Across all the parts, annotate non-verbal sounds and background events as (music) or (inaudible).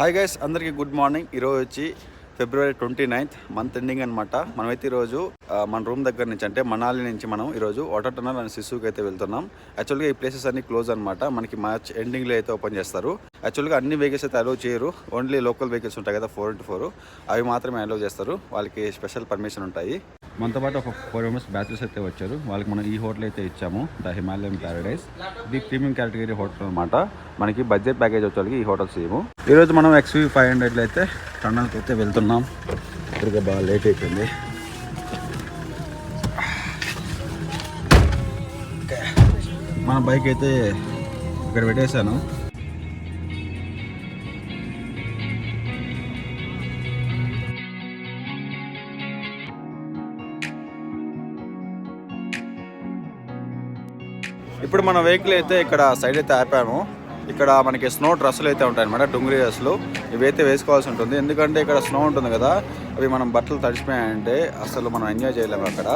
Hi guys అందరికీ good morning ఈరోజు వచ్చి February twenty ninth month ending అనమాట మనమైతే ఈరోజు మన రూమ్ దగ్గర నుంచి అంటే మనాలి నుంచి మనం ఈరోజు వాటర్ టనల్ అండ్ శిశువుకి అయితే వెళ్తున్నాం. యాక్చువల్గా ఈ ప్లేసెస్ అన్ని క్లోజ్ అనమాట మనకి మార్చ్ ఎండింగ్లో అయితే ఓపెన్ చేస్తారు. యాక్చువల్గా అన్ని వెహికల్స్ అయితే అలౌ చేయరు. ఓన్లీ లోకల్ వెహికల్స్ ఉంటాయి కదా ఫోర్ ఇంటూ ఫోర్ అవి మాత్రమే అలౌ చేస్తారు. వాళ్ళకి స్పెషల్ పర్మిషన్ ఉంటాయి. మనతో పాటు ఒక ఫోర్ మెంబర్స్ బ్యాచెస్ అయితే వచ్చారు. వాళ్ళకి మనం ఈ హోటల్ అయితే ఇచ్చాము ద హిమాలయన్ ప్యారడైస్. ఇది ప్రీమియం కేటగిరీ హోటల్ అనమాట మనకి బడ్జెట్ ప్యాకేజ్ వచ్చేవాళ్ళకి ఈ హోటల్స్ ఇవ్వము. ఈరోజు మనం ఎక్స్వీ ఫైవ్ హండ్రెడ్లో అయితే టండల్కి అయితే వెళ్తున్నాం. ఇప్పటికే బాగా లేట్ అయిపోయింది. మన బైక్ అయితే ఇక్కడ పెట్టేశాను. ఇప్పుడు మన వెహికల్ అయితే ఇక్కడ సైడ్ అయితే ఆపాము. ఇక్కడ మనకి స్నో డ్రస్సులు అయితే ఉంటాయి అనమాట డుంగరి డ్రెస్సులు. ఇవైతే వేసుకోవాల్సి ఉంటుంది. ఎందుకంటే ఇక్కడ స్నో ఉంటుంది కదా అవి మనం బట్టలు తడిచిపోయాయంటే అసలు మనం ఎంజాయ్ చేయలేము అక్కడ.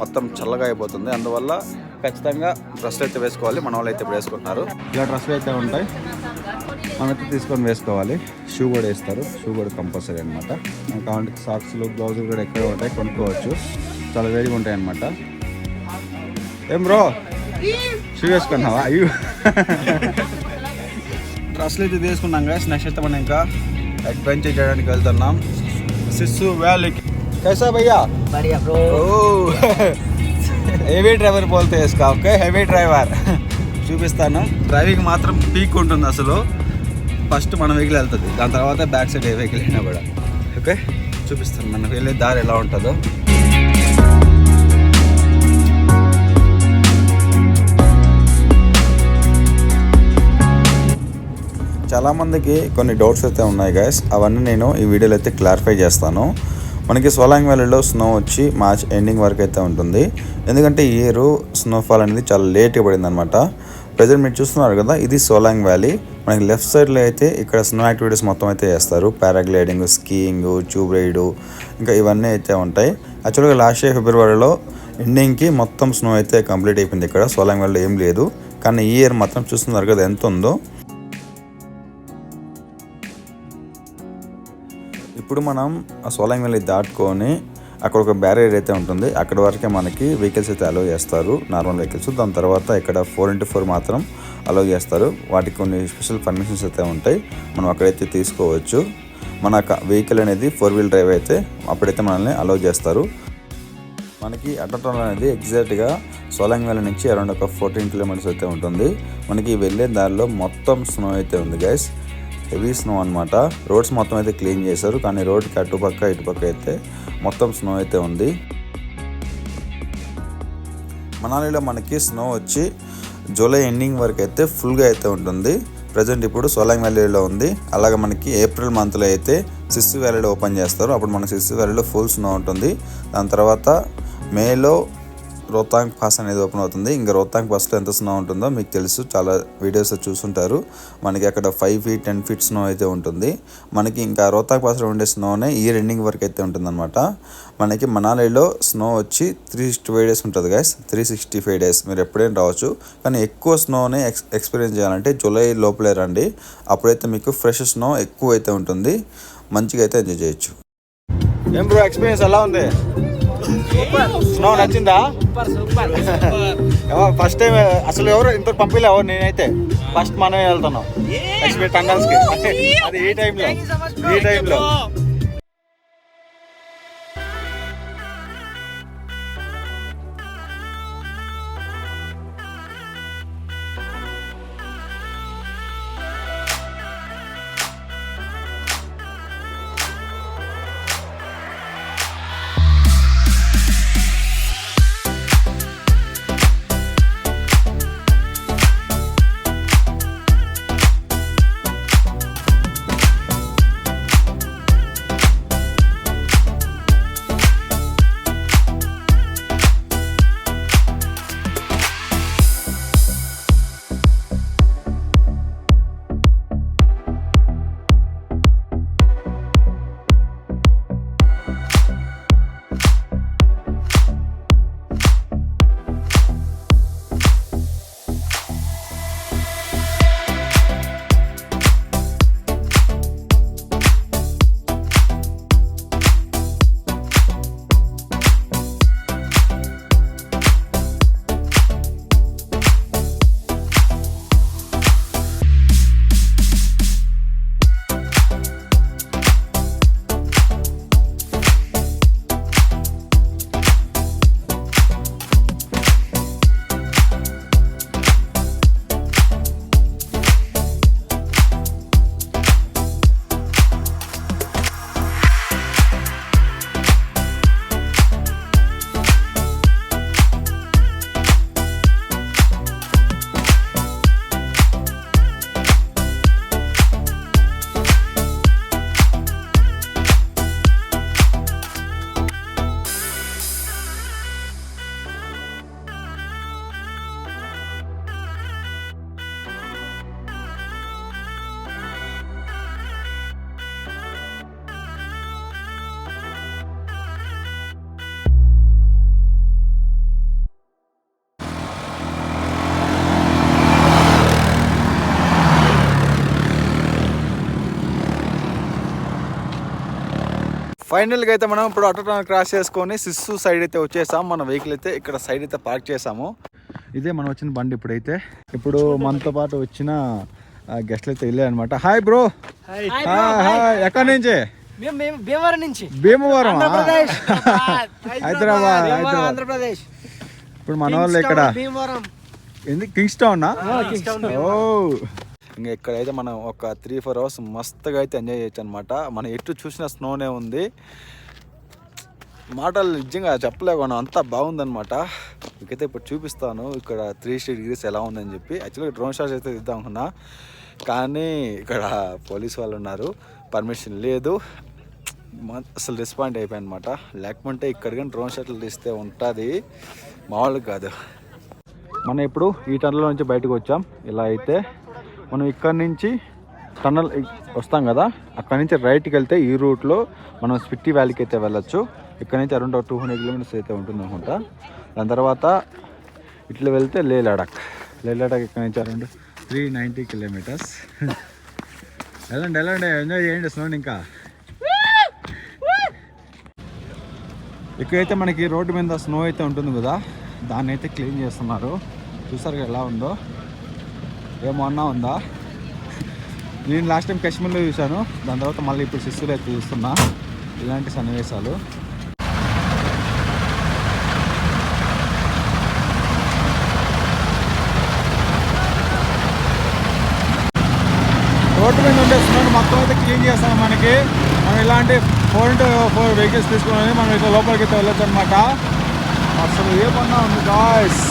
మొత్తం చల్లగా అయిపోతుంది. అందువల్ల ఖచ్చితంగా డ్రెస్సులు అయితే వేసుకోవాలి. మన వాళ్ళు అయితే ఇప్పుడు వేసుకుంటున్నారు. ఇలా డ్రెస్సులు అయితే ఉంటాయి. మనమైతే తీసుకొని వేసుకోవాలి. షూ కూడా వేస్తారు. షూ కూడా కంపల్సరీ అనమాట కావాలంటే సాక్స్లు బ్లౌజులు కూడా ఎక్కడ ఉంటాయి కొనుక్కోవచ్చు. చాలా వేడిగా ఉంటాయి అనమాట ఏం బ్రో షూ వేసుకున్నావా అయ్యో డ్రెస్సులు అయితే తీసుకున్నాం కదా నెక్స్ట్ అయితే మనం ఇంకా అడ్వెంచర్ చేయడానికి వెళ్తున్నాం సిస్సు వ్యాలీకి కైసా భయ్యా बढ़िया ब्रो ఓ హెవీ డ్రైవర్ పోల్తే వేసుకో ఓకే హెవీ డ్రైవర్ చూపిస్తాను డ్రైవింగ్ మాత్రం పీక్ ఉంటుంది అసలు ఫస్ట్ మన వెహికల్ వెళ్తుంది దాని తర్వాత బ్యాక్ సైడ్ ఏ వెహికల్ అయినా కూడా ఓకే చూపిస్తాను మనకు వెళ్ళే దారి ఎలా ఉంటుందో చాలామందికి కొన్ని డౌట్స్ అయితే ఉన్నాయి గైస్ అవన్నీ నేను ఈ వీడియోలో అయితే క్లారిఫై చేస్తాను. మనకి సోలాంగ్ వ్యాలీలో స్నో వచ్చి మార్చ్ ఎండింగ్ వరకు అయితే ఉంటుంది. ఎందుకంటే ఈ ఇయర్ స్నోఫాల్ అనేది చాలా లేట్గా పడింది అనమాట ప్రజెంట్ మీరు చూస్తున్నారు కదా ఇది సోలాంగ్ వ్యాలీ. మనకి లెఫ్ట్ సైడ్లో అయితే ఇక్కడ స్నో యాక్టివిటీస్ మొత్తం అయితే చేస్తారు. పారాగ్లైడింగ్ స్కీయింగ్ ట్యూబ్ రైడు ఇంకా ఇవన్నీ అయితే ఉంటాయి. యాక్చువల్గా లాస్ట్ ఇయర్ ఫిబ్రవరిలో ఎండింగ్కి మొత్తం స్నో అయితే కంప్లీట్ అయిపోయింది ఇక్కడ. సోలాంగ్ వ్యాలీలో ఏం లేదు. కానీ ఈ ఇయర్ మాత్రం చూస్తున్నారు కదా ఎంత ఉందో. ఇప్పుడు మనం ఆ సోలాంగ్ వ్యాలీ దాటుకొని అక్కడ ఒక బ్యారియర్ అయితే ఉంటుంది. అక్కడ వరకే మనకి వెహికల్స్ అయితే అలో చేస్తారు. నార్మల్ వెహికల్స్ దాని తర్వాత ఇక్కడ ఫోర్ ఇంటూ ఫోర్ మాత్రం అలో చేస్తారు. వాటికి కొన్ని స్పెషల్ పర్మిషన్స్ అయితే ఉంటాయి. మనం అక్కడైతే తీసుకోవచ్చు. మన వెహికల్ అనేది ఫోర్ వీల్ డ్రైవ్ అయితే అప్పుడైతే మనల్ని అలో చేస్తారు. మనకి అటటోన్ అనేది ఎగ్జాక్ట్గా సోలాంగ్ వ్యాలీ నుంచి అరౌండ్ ఒక ఫోర్టీన్ కిలోమీటర్స్ అయితే ఉంటుంది. మనకి వెళ్ళే దారిలో మొత్తం స్నో అయితే ఉంది గైస్ హెవీ స్నో అనమాట రోడ్స్ మొత్తం అయితే క్లీన్ చేశారు కానీ రోడ్కి అటుపక్క ఇటుపక్క అయితే మొత్తం స్నో అయితే ఉంది. మనాలిలో మనకి స్నో వచ్చి జూలై ఎండింగ్ వరకు అయితే ఫుల్గా అయితే ఉంటుంది. ప్రజెంట్ ఇప్పుడు సోలాంగ్ వ్యాలీలో ఉంది. అలాగే మనకి ఏప్రిల్ మంత్లో అయితే సిస్సు వ్యాలీలో ఓపెన్ చేస్తారు. అప్పుడు మనకి సిస్సు వ్యాలీలో ఫుల్ స్నో ఉంటుంది. దాని తర్వాత మేలో రోహ్తాంగ్ పాస్ అనేది ఓపెన్ అవుతుంది. ఇంకా రోహ్తాంగ్ పాస్లో ఎంత స్నో ఉంటుందో మీకు తెలుసు. చాలా వీడియోస్ చూసుంటారు. మనకి అక్కడ five feet ten feet snow అయితే ఉంటుంది. మనకి ఇంకా రోహ్తాంగ్ పాస్లో ఉండే స్నోనే ఈ ఎండింగ్ వరకు అయితే ఉంటుందన్నమాట. మనకి మనాలిలో స్నో వచ్చి త్రీ సిక్స్టీ ఫైవ్ డేస్ ఉంటుంది guys three sixty five days మీరు ఎప్పుడైనా రావచ్చు. కానీ ఎక్కువ స్నోని ఎక్స్ ఎక్స్పీరియన్స్ చేయాలంటే జూలై లోపలే రండి. అప్పుడైతే మీకు ఫ్రెష్ స్నో ఎక్కువ అయితే ఉంటుంది. మంచిగా అయితే ఎంజాయ్ చేయొచ్చు. ఏం బ్రో ఎక్స్పీరియన్స్ ఎలా ఉంది? స్నో నచ్చిందా? ఫస్ట్ టైం అసలు ఎవరు ఇంత పంపిలే ఎవరు? నేనైతే ఫస్ట్ మనమే వెళ్తున్నాం. ఎక్స్పీరియన్స్ టన్నల్స్కి అది ఈ టైంలో ఈ టైంలో ఫైనల్గా అయితే మనం ఇప్పుడు ఆటో టర్న్ క్రాస్ చేసుకొని సిస్సు సైడ్ అయితే వచ్చేసాం. మన వెహికల్ అయితే ఇక్కడ సైడ్ అయితే పార్క్ చేసాము ఇదే మనం వచ్చిన బండి ఇప్పుడైతే. ఇప్పుడు మనతో పాటు వచ్చిన గెస్ట్లు అయితే వెళ్ళారు అనమాట హాయ్. Bro hi. హాయ్. ఎక్కడి నుంచి? భీమవరం నుంచి. (laughs) భీమవరం ఆంధ్రప్రదేశ్. హైదరాబాద్ ఆంధ్రప్రదేశ్. ఇప్పుడు మన వాళ్ళు ఇక్కడ కింగ్స్ టౌన్ ఓ. ఇంకా ఇక్కడైతే మనం ఒక త్రీ ఫోర్ అవర్స్ మస్తుగా అయితే ఎంజాయ్ చేయొచ్చు అనమాట మనం ఎటు చూసిన స్నోనే ఉంది. మాటలు నిజంగా చెప్పలేకుండా అంతా బాగుందనమాట. మీకైతే ఇప్పుడు చూపిస్తాను. ఇక్కడ త్రీ స్ట్రీట్ డిగ్రీస్ ఎలా ఉందని చెప్పి. యాక్చువల్గా డ్రోన్ షాట్స్ అయితే ఇద్దాం అనుకున్నా. కానీ ఇక్కడ పోలీస్ వాళ్ళు ఉన్నారు. పర్మిషన్ లేదు. అసలు రెస్పాండ్ అయిపోయాయి అనమాట లేకపోతే ఇక్కడ కానీ డ్రోన్ షాట్లు తీస్తే ఉంటుంది. మామూలు కాదు. మనం ఇప్పుడు ఈ టర్న్లో నుంచి బయటకు వచ్చాం. ఇలా అయితే మనం ఇక్కడి నుంచి టన్నల్ వస్తాం కదా అక్కడి నుంచి రైట్కి వెళ్తే ఈ రూట్లో మనం స్పిట్టి వ్యాలీకి అయితే వెళ్ళొచ్చు. ఇక్కడ నుంచి అరౌండ్ టూ హండ్రెడ్ కిలోమీటర్స్ అయితే ఉంటుంది అనుకుంటా. దాని తర్వాత ఇట్లా వెళ్తే లే లడాక్. లే లడాక్ ఇక్కడ నుంచి అరౌండ్ త్రీ నైంటీ కిలోమీటర్స్. వెళ్ళండి వెళ్ళండి ఎంజాయ్ చేయండి స్నోని ఇంకా. ఇక్కడైతే మనకి రోడ్డు మీద స్నో అయితే ఉంటుంది కదా దాన్ని అయితే క్లీన్ చేస్తున్నారు. చూసారు ఎలా ఉందో? ఏమన్నా ఉందా? నేను లాస్ట్ టైం కాశ్మీర్లో చూశాను. దాని తర్వాత మళ్ళీ ఇప్పుడు శిశువులు అయితే చూస్తున్నా. ఇలాంటి సన్నివేశాలు. రోడ్డు మీద ఉండే స్నోని మొత్తం అయితే క్లీన్ చేస్తాం మనకి. మనం ఇలాంటి ఫోర్ ఇంటూ ఫోర్ వెహికల్స్ తీసుకుని మనం ఇట్లా లోపలికి అయితే వెళ్ళొచ్చు అనమాట అసలు ఏమన్నా ఉంది గాయస్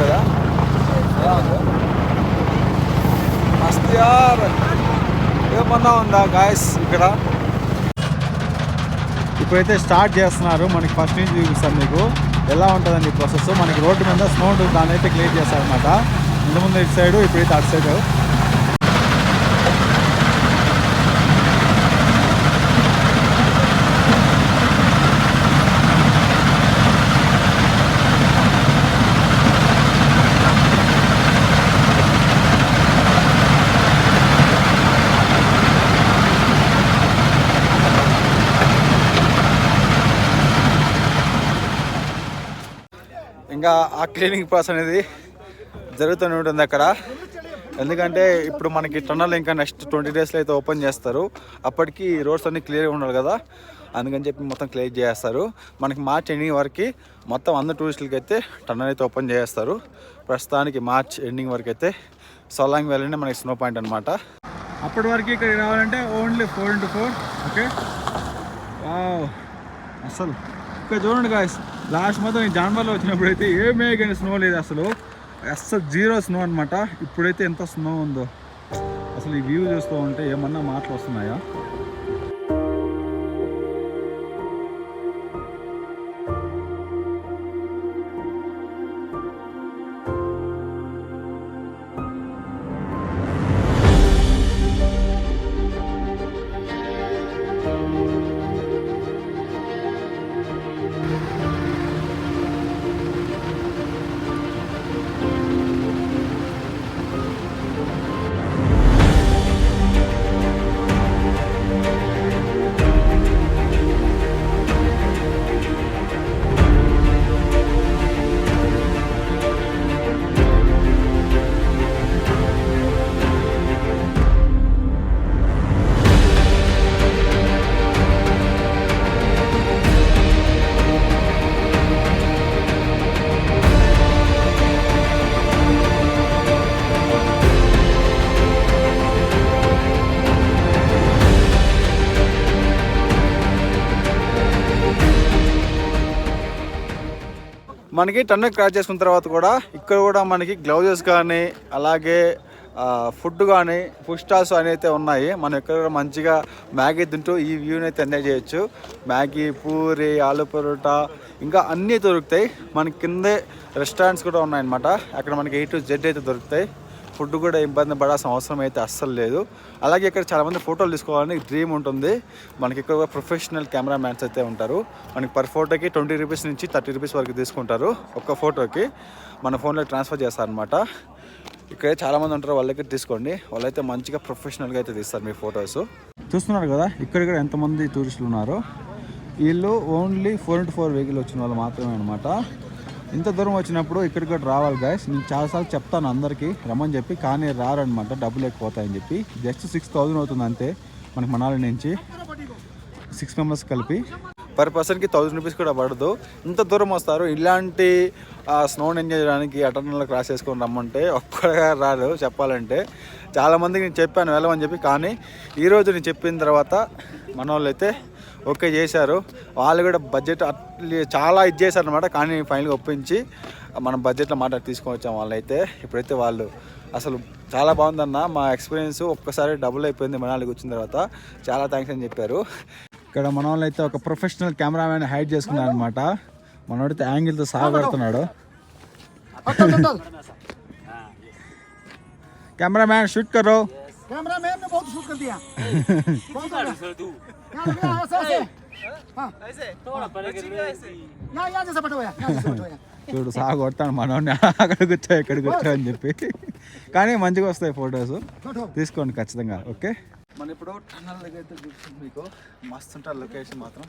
కదా ఎలా ఉందో మస్త్ యార్ ఏమన్నా ఉందా గాయస్ ఇక్కడ. ఇప్పుడైతే స్టార్ట్ చేస్తున్నారు మనకి ఫస్ట్ నుంచి చూపిస్తాను మీకు. ఎలా ఉంటుందండి ప్రాసెస్ మనకి రోడ్డు మీద స్నో ఉంటుంది దాన్ని అయితే క్లియర్ చేస్తారనమాట ఇంతకుముందు ఇటు సైడ్ ఇప్పుడైతే అటు సైడ్ ఇంకా ఆ క్లీనింగ్ ప్రాసెస్ అనేది జరుగుతూనే ఉంటుంది అక్కడ. ఎందుకంటే ఇప్పుడు మనకి టన్నల్ ఇంకా నెక్స్ట్ ట్వంటీ డేస్లో అయితే ఓపెన్ చేస్తారు. అప్పటికి రోడ్స్ అన్నీ క్లియర్గా ఉండాలి కదా. అందుకని చెప్పి మొత్తం క్లియర్ చేస్తారు. మనకి మార్చ్ ఎండింగ్ వరకు మొత్తం అందరు టూరిస్టులకి అయితే టన్నల్ అయితే ఓపెన్ చేస్తారు. ప్రస్తుతానికి మార్చ్ ఎండింగ్ వరకు అయితే సోలాంగ్ వ్యాలీనే మనకి స్నో పాయింట్ అనమాట అప్పటి వరకు ఇక్కడికి రావాలంటే only four into four okay అసలు ఇక్కడ చూడండి గాయస్ లాస్ట్ మొత్తం ఈ జాన్వర్లో వచ్చినప్పుడు అయితే ఏమే కానీ స్నో లేదు అసలు. అస్సలు జీరో స్నో అనమాట ఇప్పుడైతే ఎంత స్నో ఉందో. అసలు ఈ వ్యూ చూస్తూ ఉంటే ఏమన్నా మాటలు వస్తున్నాయా? మనకి టన్ను క్రాస్ చేసుకున్న తర్వాత కూడా ఇక్కడ కూడా మనకి గ్లౌజెస్ కానీ అలాగే ఫుడ్ కానీ ఫుడ్ స్టాల్స్ అని అయితే ఉన్నాయి. మనం ఇక్కడ కూడా మంచిగా మ్యాగీ తింటూ ఈ వ్యూని అయితే ఎంజాయ్ చేయొచ్చు. మ్యాగీ పూరి ఆలు పరోటా ఇంకా అన్నీ దొరుకుతాయి. మన కిందే రెస్టారెంట్స్ కూడా ఉన్నాయన్నమాట. అక్కడ మనకి ఏ టు జెడ్ అయితే దొరుకుతాయి. ఫుడ్ కూడా ఇబ్బంది పడాల్సిన అవసరం అయితే అస్సలు లేదు. అలాగే ఇక్కడ చాలామంది ఫోటోలు తీసుకోవాలని డ్రీమ్ ఉంటుంది. మనకి ఇక్కడ ప్రొఫెషనల్ కెమెరా మ్యాన్స్ అయితే ఉంటారు. మనకి పర్ ఫోటోకి ట్వంటీ రూపీస్ నుంచి థర్టీ రూపీస్ వరకు తీసుకుంటారు ఒక్క ఫోటోకి. మన ఫోన్లో ట్రాన్స్ఫర్ చేస్తారనమాట ఇక్కడ చాలామంది ఉంటారు వాళ్ళ దగ్గర తీసుకోండి. వాళ్ళైతే మంచిగా ప్రొఫెషనల్గా అయితే తీస్తారు మీ ఫొటోస్. చూస్తున్నారు కదా ఇక్కడ కూడా ఎంతమంది టూరిస్టులు ఉన్నారు. వీళ్ళు only four into four vehicle వచ్చిన వాళ్ళు మాత్రమే అనమాట ఇంత దూరం వచ్చినప్పుడు ఇక్కడికి కూడా రావాలి గాయస్ నేను చాలాసార్లు చెప్తాను అందరికీ. రమ్మని చెప్పి కానీ రారనమాట. డబ్బులు లేకపోతాయని చెప్పి. జస్ట్ సిక్స్ థౌజండ్ అవుతుంది అంతే మనకి మనాలి నుంచి. సిక్స్ మెంబర్స్ కలిపి. పర్ పర్సన్కి థౌజండ్ రూపీస్ కూడా పడదు. ఇంత దూరం వస్తారు. ఇలాంటి స్నోని ఎంజాయ్ చేయడానికి అటర్నల్ క్రాస్ చేసుకొని రమ్మంటే ఒక్కడగా రాదు చెప్పాలంటే. చాలామందికి నేను చెప్పాను వెళ్ళమని చెప్పి కానీ ఈరోజు నేను చెప్పిన తర్వాత మన వాళ్ళు అయితే ఓకే చేశారు. వాళ్ళు కూడా బడ్జెట్ చాలా ఇది చేశారు అనమాట కానీ ఫైనల్గా ఒప్పించి మనం బడ్జెట్లో మాట తీసుకొని వచ్చాం వాళ్ళైతే. ఇప్పుడైతే వాళ్ళు అసలు చాలా బాగుందన్న. మా ఎక్స్పీరియన్స్ ఒక్కసారి డబుల్ అయిపోయింది మనాలికి వచ్చిన తర్వాత. చాలా థ్యాంక్స్ అని చెప్పారు. ఇక్కడ మన వాళ్ళైతే ఒక ప్రొఫెషనల్ కెమెరామ్యాన్ హైడ్ చేసుకున్నారు అనమాట మనోడితే యాంగిల్తో సాగబడుతున్నాడు కెమెరామ్యాన్ షూట్ కర్రో. కెమెరామ్యాన్ (laughs) ने बहुत शूट कर दिया बहुत हो गया। यहाँ लग रहा है, ऐसे ऐसे हाँ यहाँ यहाँ जैसे बैठो यहाँ यहाँ जैसे बैठो यहाँ చూడు సాగు కొడతాను మనోడిని అక్కడ కూర్చో ఇక్కడ కూర్చో అని చెప్పి కానీ మంచిగా వస్తాయి ఫొటోస్ बैठो తీసుకోండి ఖచ్చితంగా ఓకే మన ఇప్పుడు టన్నల్ దగ్గర అయితే చూస్తుంది మీకు మస్తు ఉంటుంది లొకేషన్ మాత్రం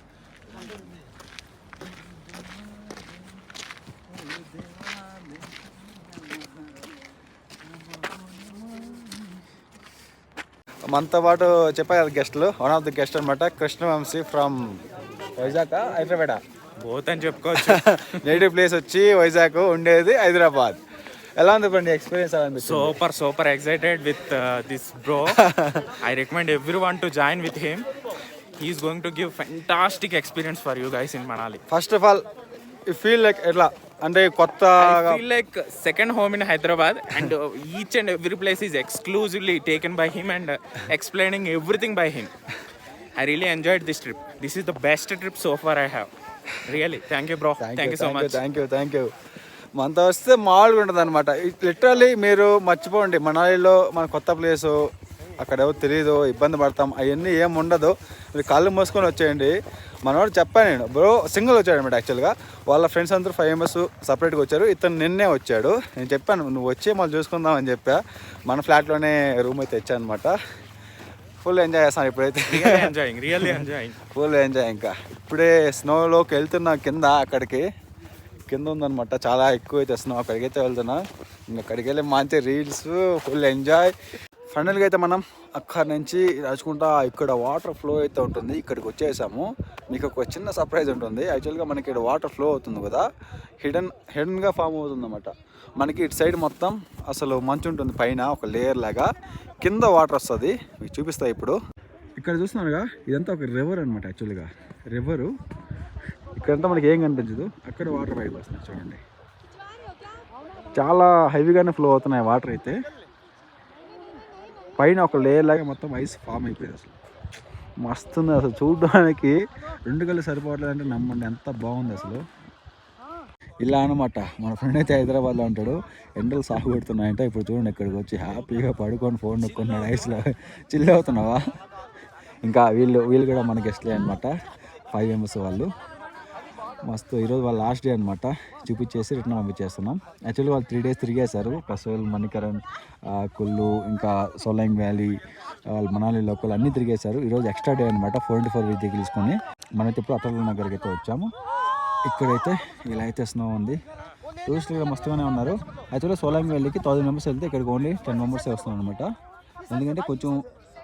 మనతో పాటు చెప్పారు కదా గెస్ట్లు వన్ ఆఫ్ ది గెస్ట్ అనమాట కృష్ణవంశీ ఫ్రమ్ వైజాగ్ హైదరాబాద్. బోత్ అని చెప్పుకోవచ్చు. (laughs) నేటివ్ ప్లేస్ వచ్చి వైజాగ్ ఉండేది హైదరాబాద్. ఎలా ఉంది ఇప్పుడు experience super super. Excited with this bro I recommend everyone to join with him he's going to give fantastic experience for you guys in Manali first of all I feel like ఎట్లా? అంటే కొత్త like second home in Hyderabad and each and every place is exclusively taken by him and explaining everything by him I really enjoyed this trip this is the best trip so far I have really thank you bro thank you so much thank you thank you మనతో వస్తే మామూలుగా ఉంటుంది అనమాట literally మీరు మర్చిపోండి. మనాలిలో మన కొత్త place అక్కడ ఎవరు తెలియదు ఇబ్బంది పడతాం అవన్నీ ఏం ఉండదు. మీరు కళ్ళు మూసుకొని వచ్చేయండి. మనవాడు చెప్పాను నేను. బ్రో సింగిల్ వచ్చాడు అనమాట యాక్చువల్గా వాళ్ళ ఫ్రెండ్స్ అందరూ ఫైవ్ మెంబర్స్ సపరేట్గా వచ్చారు. ఇతను నిన్నే వచ్చాడు. నేను చెప్పాను నువ్వు వచ్చి మళ్ళీ చూసుకుందాం అని చెప్పా. మన ఫ్లాట్లోనే రూమ్ అయితే తెచ్చాను అనమాట ఫుల్ ఎంజాయ్ చేస్తాను ఇప్పుడైతే. Enjoying really enjoying full enjoy ఇంకా. ఇప్పుడే స్నోలోకి వెళ్తున్నా కింద అక్కడికి. కింద ఉందన్నమాట. చాలా ఎక్కువ అయితే స్నో అక్కడికి అయితే వెళ్తున్నా. ఇంకా అక్కడికి వెళ్ళి మంచి రీల్స్ ఫుల్ ఎంజాయ్ ఫైనల్గా అయితే మనం అక్కడి నుంచి రాచుకుంటా ఇక్కడ వాటర్ ఫ్లో అయితే ఉంటుంది. ఇక్కడికి వచ్చేసాము. మీకు ఒక చిన్న సర్ప్రైజ్ ఉంటుంది. యాక్చువల్గా మనకి ఇక్కడ వాటర్ ఫ్లో అవుతుంది కదా. హిడెన్ హిడెన్గా ఫామ్ అవుతుంది అనమాట మనకి ఇటు సైడ్ మొత్తం అసలు మంచు ఉంటుంది. పైన ఒక లేయర్ లాగా కింద వాటర్ వస్తుంది. మీకు చూపిస్తా ఇప్పుడు. ఇక్కడ చూస్తున్నారుగా ఇదంతా ఒక రివర్ అనమాట యాక్చువల్గా రివరు ఇక్కడంతా మనకి ఏం కనిపించదు. అక్కడ వాటర్ పైకి వస్తుంది చూడండి. చాలా హెవీగానే ఫ్లో అవుతున్నాయి వాటర్ అయితే. పైన ఒక లేయర్ లాగా మొత్తం ఐస్ ఫామ్ అయిపోయింది అసలు. మస్తు ఉంది అసలు. చూడడానికి రెండు కళ్ళు సరిపోవట్లేదు అంటే నమ్మండి. ఎంత బాగుంది అసలు. ఇలా అనమాట మన ఫ్రెండ్ అయితే హైదరాబాద్లో ఉంటాడు. ఎండలు సాగు పెడుతున్నాయంటే ఇప్పుడు చూడండి ఇక్కడికి వచ్చి హ్యాపీగా పడుకొని ఫోన్ నొక్కున్నాడు. ఐస్లో చిల్ అవుతున్నావా? ఇంకా వీళ్ళు వీళ్ళు కూడా మన గెస్ట్లే అనమాట ఫైవ్ మెంబర్స్ వాళ్ళు. మస్తు. ఈరోజు వాళ్ళ లాస్ట్ డే అనమాట చూపించేసి రిటర్న్ పంపించేస్తున్నాం. యాక్చువల్లీ వాళ్ళు త్రీ డేస్ తిరిగేశారు. కసోల్ మణికరణ్ కుల్లు ఇంకా సోలాంగ్ వ్యాలీ వాళ్ళు మనాలి లోకల్ అన్నీ తిరిగేశారు. ఈరోజు ఎక్స్ట్రా డే అనమాట ఫోర్ ఇంటూ ఫోర్ వీక్ తీసుకొని మనైతే ఇప్పుడు అటల్ నగర్కి అయితే వచ్చాము. ఇక్కడైతే ఇలా అయితే స్నో ఉంది. టూరిస్టులు కూడా మస్తుగానే ఉన్నారు. యాక్చువల్గా సోలాంగ్ వ్యాలీకి థౌసండ్ మెంబర్స్ వెళ్తే ఇక్కడికి ఓన్లీ టెన్ మెంబర్స్ వస్తున్నాం అనమాట ఎందుకంటే కొంచెం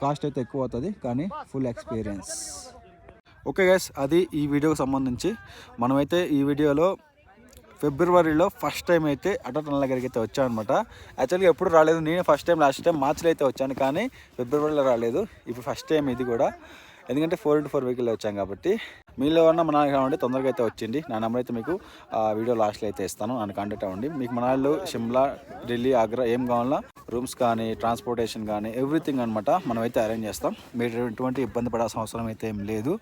కాస్ట్ అయితే ఎక్కువ అవుతుంది కానీ ఫుల్ ఎక్స్పీరియన్స్ ఓకే గైస్ అది ఈ వీడియోకి సంబంధించి. మనమైతే ఈ వీడియోలో ఫిబ్రవరిలో ఫస్ట్ టైం అయితే అటల్ దగ్గరికి అయితే వచ్చాను అనమాట యాక్చువల్గా ఎప్పుడు రాలేదు నేను ఫస్ట్ టైం లాస్ట్ టైం మార్చిలో అయితే వచ్చాను కానీ ఫిబ్రవరిలో రాలేదు. ఇప్పుడు ఫస్ట్ టైం ఇది కూడా. ఎందుకంటే ఫోర్ ఇంటూ ఫోర్ వెహికల్ వచ్చాం కాబట్టి మీలో ఉన్న మనాలి కావాలంటే తొందరగా అయితే వచ్చింది. నా నెంబర్ అయితే మీకు వీడియో లాస్ట్లో అయితే ఇస్తాను. నన్ను కాంటాక్ట్ అవ్వండి. మీకు మనాలిలో షిమ్లా ఢిల్లీ ఆగ్రా ఏం కావాలన్నా రూమ్స్ కానీ ట్రాన్స్పోర్టేషన్ కానీ ఎవ్రీథింగ్ అనమాట మనమైతే అరేంజ్ చేస్తాం. మీరు ఎటువంటి ఇబ్బంది పడాల్సిన అవసరం అయితే ఏం లేదు.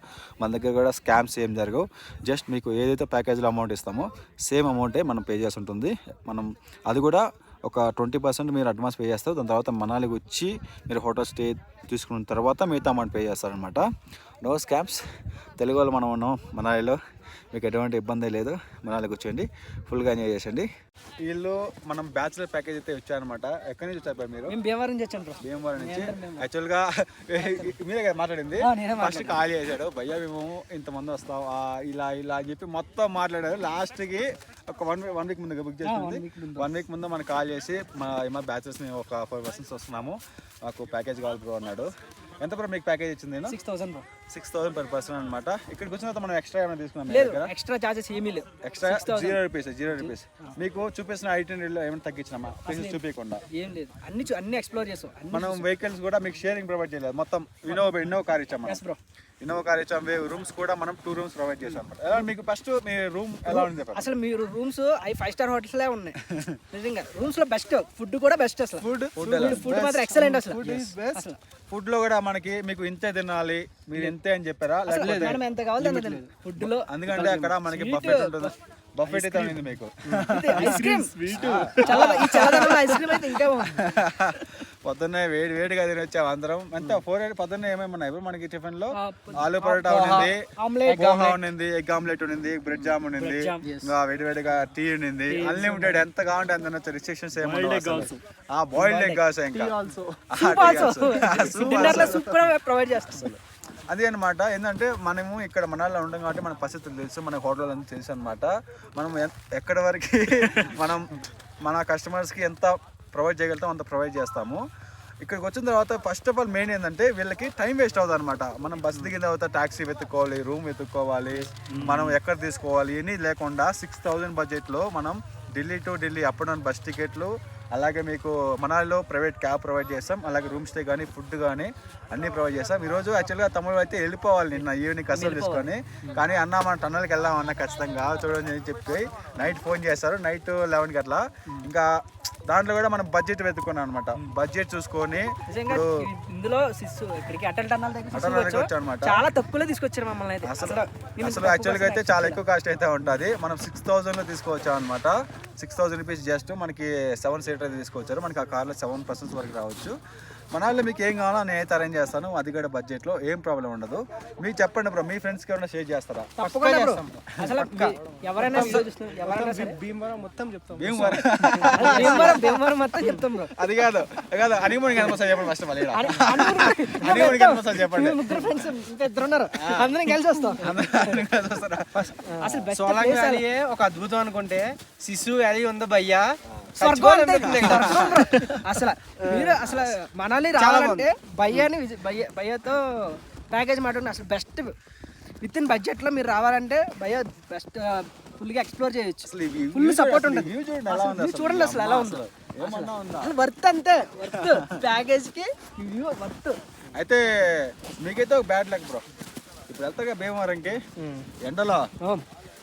మన దగ్గర కూడా స్కామ్స్ ఏం జరగవు. జస్ట్ మీకు ఏదైతే ప్యాకేజ్లో అమౌంట్ ఇస్తామో సేమ్ అమౌంటే మనం పే చేసి ఉంటుంది. మనం అది కూడా ఒక ట్వంటీ పర్సెంట్ మీరు అడ్వాన్స్ పే చేస్తారు. దాని తర్వాత మనాలికి వచ్చి మీరు హోటల్ స్టే తీసుకున్న తర్వాత మిగతా అమౌంట్ పే చేస్తారనమాట నో స్కామ్స్ తెలుగు వాళ్ళు మనం ఉన్నాం. మనాలిలో మీకు ఎటువంటి ఇబ్బంది లేదు. మనాలికి వచ్చేయండి. ఫుల్గా ఎంజాయ్ చేసండి వీళ్ళు మనం బ్యాచులర్ ప్యాకేజ్ అయితే వచ్చారనమాట ఎక్కడి నుంచి వచ్చారు మీరు? భీమవరం బ్రో. భీమవరం నుంచి. యాక్చువల్గా (laughs) మీరే కదా మాట్లాడింది? ఫస్ట్ ఖాళీ చేశాడు. భయ్యా మేము ఇంతమంది వస్తాం. ఇలా ఇలా అని చెప్పి మొత్తం మాట్లాడారు. లాస్ట్కి ఒక వన్ వన్ వీక్ ముందు బుక్ చేసింది. వన్ వీక్ ముందు. మనకు కాల్ చేసి మా బ్యాచెస్ మేము ఒక ఫైవ్ పర్సన్స్ వస్తున్నాము. మాకు ప్యాకేజ్ కావాలి బ్రో అన్నాడు. ఎంత బ్రో మీకు ప్యాకేజ్ ఇచ్చింది six thousand bro six thousand per person అనమాట ఇక్కడికి వచ్చిన తర్వాత మనం ఎక్స్ట్రా ఏమైనా తీసుకున్నాం ఎక్స్ట్రా చార్జెస్ ఏమీ లేవు. Extra zero rupees zero rupees మీకు చూపిస్తున్న ఐటెనరీలో ఏమైనా తగ్గించినామా? ప్లేసెస్ చూపించకుండా. ఏం లేదు. అన్ని చూ- అన్ని ఎక్స్ప్లోర్ చేసాం. అన్ని మనం వెహికల్స్ కూడా మీకు షేరింగ్ ప్రొవైడ్ చేయలేదు. మొత్తం ఇన్నోవా ఇన్నోవా కార్ ఇచ్చాం బ్రో ఇన్నోవా కార్ ఇచ్చాం. రూమ్స్ కూడా మనం టూ రూమ్స్ ప్రొవైడ్ చేసాం. అన్నమాట ఎలా మీకు ఫస్ట్ మీ రూమ్ ఎలా ఉంది చెప్పండి. అసలు మీరు రూమ్స్ అవి ఫైవ్ స్టార్ హోటల్స్ లే ఉన్నాయి. నిజంగా. రూమ్స్లో బెస్ట్ ఫుడ్ కూడా బెస్ట్ అసలు. ఫుడ్ ఫుడ్ ఫుడ్ మాత్రం ఎక్సలెంట్ అసలు. అసలు. ఫుడ్లో కూడా మనకి మీకు ఇంతే తినాలి మీరు ఇంతే అని చెప్పారా? లేకపోతే మనం ఎంత కావాలి ఫుడ్లో ఎందుకంటే అక్కడ మనకి బఫెట్ ఉంటుంది? బఫెట్ అయితే ఉంది మీకు? ఐస్ క్రీమ్ చల్ల ఈ చల్లదనంలో ఐస్ క్రీమ్ అయితే ఇంకా. పొద్దున్నే వేడి వేడిగా తినొచ్చాం అందరం. ఎంత? ఫోర్ ఎయిట్ పొద్దున్నే ఏమేమి ఉన్నాయి? ఇప్పుడు మనకి టిఫిన్లో ఆలు పరోటా ఉన్నింది ఆమ్లెట్ పోహా ఉన్నింది ఎగ్ ఆమ్లెట్ ఉన్నింది బ్రెడ్ జామ్ jam, ఇంకా వేడి వేడిగా టీ ఉన్నింది అన్లిమిటెడ్ ఎంత కావాలంటే అంత తినొచ్చు. రిస్ట్రిక్షన్స్ ఏమి ఆ బాయిల్డ్ ఎగ్ కావచ్చు ఇంకా. సూప్ ఆల్సో డిన్నర్లో సూప్ కూడా ప్రొవైడ్ చేస్తాం. అదే అనమాట ఏంటంటే మనము ఇక్కడ మనాల్లో ఉంటాం కాబట్టి మన పరిస్థితులు తెలుసు మన హోటల్ అంతా తెలుసు అనమాట మనం ఎక్కడి వరకు (laughs) మనం మన కస్టమర్స్కి ఎంత ప్రొవైడ్ చేయగలుగుతాం అంత ప్రొవైడ్ చేస్తాము. ఇక్కడికి వచ్చిన తర్వాత ఫస్ట్ ఆఫ్ ఆల్ మెయిన్ ఏంటంటే వీళ్ళకి టైం వేస్ట్ అవుతుంది అనమాట మనం బస్ దిగిన తర్వాత ట్యాక్సీ వెతుక్కోవాలి రూమ్ వెతుక్కోవాలి మనం ఎక్కడ తీసుకోవాలి ఇవన్నీ లేకుండా సిక్స్ థౌజండ్ బడ్జెట్లో మనం Delhi to Delhi up and down bus టికెట్లు అలాగే మీకు మనాలిలో ప్రైవేట్ క్యాబ్ ప్రొవైడ్ చేస్తాం. అలాగే రూమ్ స్టే కానీ ఫుడ్ కానీ అన్నీ ప్రొవైడ్ చేస్తాం. ఈరోజు యాక్చువల్గా తమిళ అయితే వెళ్ళిపోవాలి నిన్న ఈవినింగ్ కష్టం తీసుకొని. కానీ అన్న మన టన్నల్కి వెళ్దాం అన్న ఖచ్చితంగా. చూడండి అని చెప్పి నైట్ ఫోన్ చేస్తారు. నైట్ లెవెన్కి అట్లా. ఇంకా దాంట్లో కూడా మనం బడ్జెట్ వెతుకున్నాం అనమాట బడ్జెట్ చూసుకొని ఇందులో ఇక్కడికి అటల్ టన్నల్ దగ్గర అన్నమాట. చాలా తక్కువలో తీసుకొచ్చారు మమ్మల్ని అయితే. అసలు అసలు యాక్చువల్గా అయితే చాలా ఎక్కువ కాస్ట్ అయితే ఉంటుంది. మనం సిక్స్ థౌజండ్లో తీసుకొచ్చాం అనమాట సిక్స్ థౌసండ్ రూపీస్ జస్ట్ మనకి సెవెన్ సీటర్ అయితే తీసుకొచ్చారు మనకి ఆ కార్లో సెవెన్ పర్సన్స్ వరకు రావచ్చు. మన వాళ్ళు మీకు ఏం కావాలో నేను అయితే అరేంజ్ చేస్తాను. అది కూడా బడ్జెట్లో ఏం ప్రాబ్లం ఉండదు. మీకు చెప్పండి బ్రో మీ ఫ్రెండ్స్కి ఏమైనా షేర్ చేస్తారా? తప్పకుండా bro. అసలు మీ- ఎవరైనా వీడియో చూస్తున్నారు, ఎవరైనా సరే. భీమవరం మొత్తం చెప్తాం. భీమవరం. అది భీమవరం భీమవరం మొత్తం చెప్తాం బ్రో అది కాదు. అది కాదు. హనీమూన్ కనిపిస్తా చెప్పండి ఫస్ట్ మళ్ళీ హనీమూన్ చెప్పండి. మేము ముగ్గురు ఫ్రెండ్స్ ఇంకా ఇద్దరు ఉన్నారు. అందరం కలిసి వస్తాం. అసలు బెస్ట్ సోలాంగ్ వ్యాలీ ఒక అద్భుతం అనుకుంటే శిశు వ్యాలీ ఉంది భయ్యా. అసలు మీరు అసలు మనాలి రావాలంటే భయ్యాని భయ్య భయ్యతో ప్యాకేజ్ మాట్లాడి అసలు బెస్ట్ విత్ ఇన్ బడ్జెట్లో మీరు రావాలంటే భయ్య బెస్ట్ ఫుల్గా ఎక్స్ప్లోర్ చేయొచ్చు. ఫుల్ సపోర్ట్ ఉంటుంది. చూడండి అసలు. ఎలా ఉందో. అసలు వర్త్ అంతే. వర్త్ ప్యాకేజ్కి వ్యూ వర్త్ అయితే మీకైతే ఒక బ్యాడ్ లక్ బ్రో ఇప్పుడు వెళ్తాగా భీమవరంకి. ఎండలో.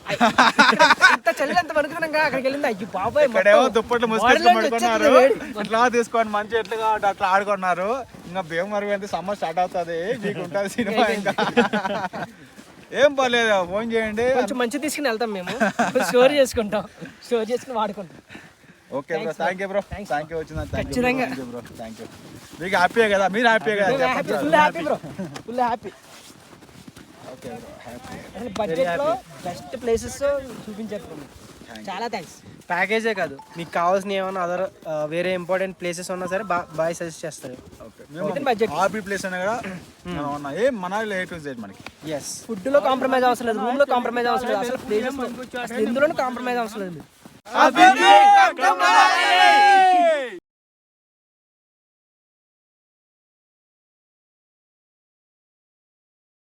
ఇంత చలి అంత పడుకున్నాం అక్కడికి వెళ్ళింది. అయ్యి బాబాయ్ ఇక్కడేమో దుప్పట్లు బాడీలోంచి పడుకున్నారు. ఇట్లా తీసుకొని మంచి ఎట్లా కావాలి అట్లా ఆడుకున్నారు. ఇంకా భీమవరం అయితే సమ్మర్ స్టార్ట్ అవుతుంది. మీకు ఉంటుంది సినిమా ఇంకా. ఏం పర్లేదు ఫోన్ చేయండి. కొంచెం మంచి తీసుకుని వెళ్తాం మేము. స్టోర్ చేసుకుంటాం. స్టోర్ చేసుకుని వాడుకుంటాం. Okay bro thank you bro thank you వచ్చిన thank you. Bro thank you మీకు హ్యాపీయే కదా? మీరు హ్యాపీయే కదా? Full happy bro full happy అసలు బడ్జెట్లో బెస్ట్ ప్లేసెస్ చూపించారు. చాలా థ్యాంక్స్ ప్యాకేజే కాదు. మీకు కావాల్సిన ఏమైనా అదర్ వేరే ఇంపార్టెంట్ ప్లేసెస్ ఉన్నా సరే బా- బాగా సజెస్ట్ చేస్తారు. ఆర్బీ ప్లేస్ అయినా కూడా మనం ఉన్నా ఏం మనాలి ఏ టు జెడ్ మనకి. ఎస్ ఫుడ్లో కాంప్రమైజ్ అవసరం లేదు రూమ్లో కాంప్రమైజ్ అవసరం లేదు. అసలు ప్లేసెస్ ఎందులోనూ కాంప్రమైజ్ అవసరం లేదు.